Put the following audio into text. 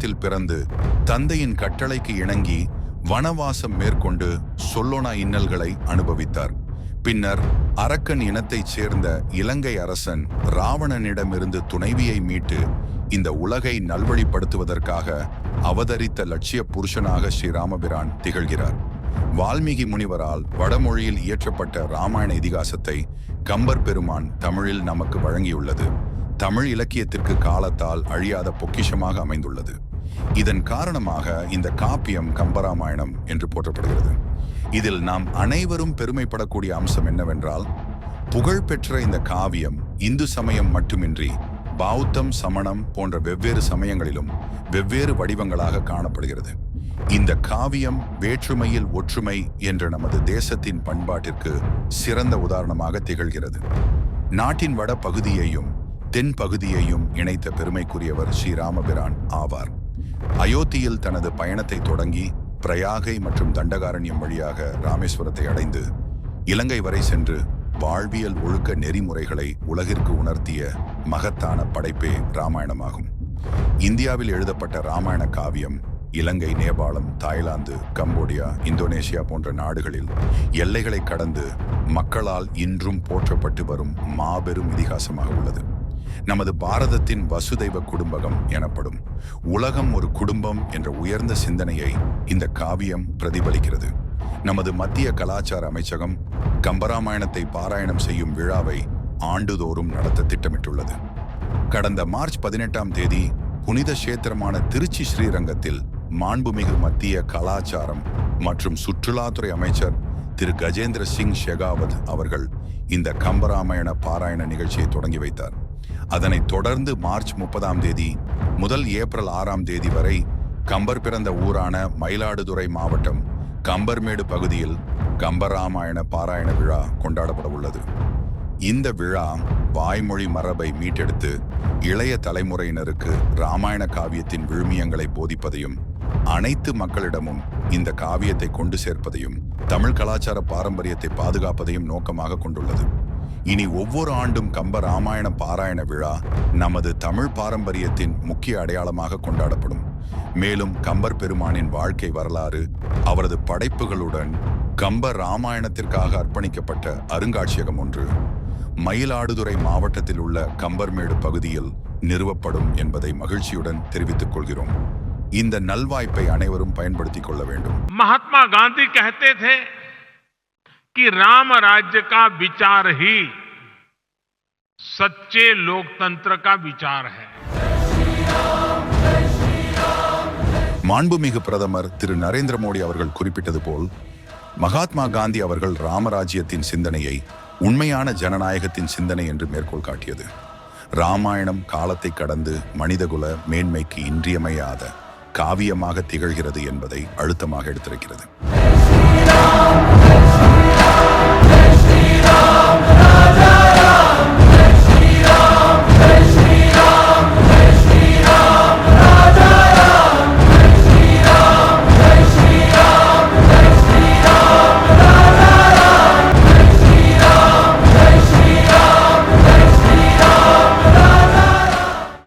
குடும்பத்தில் பிறந்து தந்தையின் கட்டளைக்கு இணங்கி வனவாசம் மேற்கொண்டு சொல்லோனா இன்னல்களை அனுபவித்தார். பின்னர் அரக்கன் இனத்தைச் சேர்ந்த இலங்கை அரசன் ராவணனிடமிருந்து துணைவியை மீட்டு இந்த உலகை நல்வழிப்படுத்துவதற்காக அவதரித்த லட்சிய புருஷனாக ஸ்ரீராமபிரான் திகழ்கிறார். வால்மீகி முனிவரால் வடமொழியில் இயற்றப்பட்ட ராமாயண இதிகாசத்தை கம்பர் பெருமான் தமிழில் நமக்கு வழங்கியுள்ளது. தமிழ் இலக்கியத்திற்கு காலத்தால் அழியாத பொக்கிஷமாக அமைந்துள்ளது. இதன் காரணமாக இந்த காப்பியம் கம்பராமாயணம் என்று போற்றப்படுகிறது. இதில் நாம் அனைவரும் பெருமைப்படக்கூடிய அம்சம் என்னவென்றால் புகழ்பெற்ற இந்த காவியம் இந்து சமயம் மட்டுமின்றி பௌத்தம் சமணம் போன்ற வெவ்வேறு சமயங்களிலும் வெவ்வேறு வடிவங்களாக காணப்படுகிறது. இந்த காவியம் வேற்றுமையில் ஒற்றுமை என்ற நமது தேசத்தின் பண்பாட்டிற்கு சிறந்த உதாரணமாக திகழ்கிறது. நாட்டின் வட பகுதியையும் தென் பகுதியையும் இணைத்த பெருமைக்குரியவர் ஸ்ரீராமபிரான் ஆவார். அயோத்தியில் தனது பயணத்தை தொடங்கி பிரயாகை மற்றும் தண்டகாரண்யம் வழியாக ராமேஸ்வரத்தை அடைந்து இலங்கை வரை சென்று வாழ்வியல் ஒழுக்க நெறிமுறைகளை உலகிற்கு உணர்த்திய மகத்தான படைப்பே ராமாயணமாகும். இந்தியாவில் எழுதப்பட்ட ராமாயண காவியம் Ilangai Nepal Thailand Cambodia Indonesia போன்ற நாடுகளில் எல்லைகளை கடந்து மக்களால் இன்றும் போற்றப்பட்டு வரும் மாபெரும் இதிகாசமாக உள்ளது. நமது பாரதத்தின் வசுதைவ குடும்பகம் எனப்படும் உலகம் ஒரு குடும்பம் என்ற உயர்ந்த சிந்தனையை இந்த காவியம் பிரதிபலிக்கிறது. நமது மத்திய கலாச்சார அமைச்சகம் கம்பராமாயணத்தை பாராயணம் செய்யும் விழாவை ஆண்டுதோறும் நடத்த திட்டமிட்டுள்ளது. கடந்த மார்ச் பதினெட்டாம் தேதி புனித கஷேத்திரமான திருச்சி ஸ்ரீரங்கத்தில் மாண்புமிகு மத்திய கலாச்சாரம் மற்றும் சுற்றுலாத்துறை அமைச்சர் திரு கஜேந்திர சிங் ஷெகாவத் அவர்கள் இந்த கம்பராமாயண பாராயண நிகழ்ச்சியை தொடங்கி வைத்தார். அதனைத் தொடர்ந்து மார்ச் முப்பதாம் தேதி முதல் ஏப்ரல் ஆறாம் தேதி வரை கம்பர் பிறந்த ஊரான மயிலாடுதுறை மாவட்டம் கம்பர்மேடு பகுதியில் கம்பராமாயண பாராயண விழா கொண்டாடப்பட உள்ளது. இந்த விழா வாய்மொழி மரபை மீட்டெடுத்து இளைய தலைமுறையினருக்கு ராமாயண காவியத்தின் விழுமியங்களை போதிப்பதையும் அனைத்து மக்களிடமும் இந்த காவியத்தை கொண்டு சேர்ப்பதையும் தமிழ் கலாச்சார பாரம்பரியத்தை பாதுகாப்பதையும் நோக்கமாக கொண்டுள்ளது. இனி ஒவ்வொரு ஆண்டும் கம்ப ராமாயண பாராயண விழா நமது தமிழ் பாரம்பரியத்தின் முக்கிய அடையாளமாக கொண்டாடப்படும். மேலும் கம்பர் பெருமானின் வாழ்க்கை வரலாறு அவரது படைப்புகளுடன் கம்ப ராமாயணத்திற்காக அர்ப்பணிக்கப்பட்ட அருங்காட்சியகம் ஒன்று. மயிலாடுதுறை மாவட்டத்தில் உள்ள கம்பர்மேடு பகுதியில் நிறுவப்படும் என்பதை மகிழ்ச்சியுடன் தெரிவித்துக் கொள்கிறோம். இந்த நல்வாய்ப்பை அனைவரும் பயன்படுத்திக் கொள்ள வேண்டும். மகாத்மா காந்தி கஹத்தே कि राम राज्य का विचार ही सच्चे लोकतंत्र का विचार है மாண்புமிகு பிரதமர் திரு நரேந்திர மோடி அவர்கள் குறிப்பிட்டது போல் மகாத்மா காந்தி அவர்கள் ராமராஜ்யத்தின் சிந்தனையை உண்மையான ஜனநாயகத்தின் சிந்தனை என்று மேற்கோள் காட்டியது ராமாயணம் காலத்தை கடந்து மனிதகுல மேன்மைக்கு இன்றியமையாத காவியமாக திகழ்கிறது என்பதை அழுத்தமாக எடுத்திருக்கிறது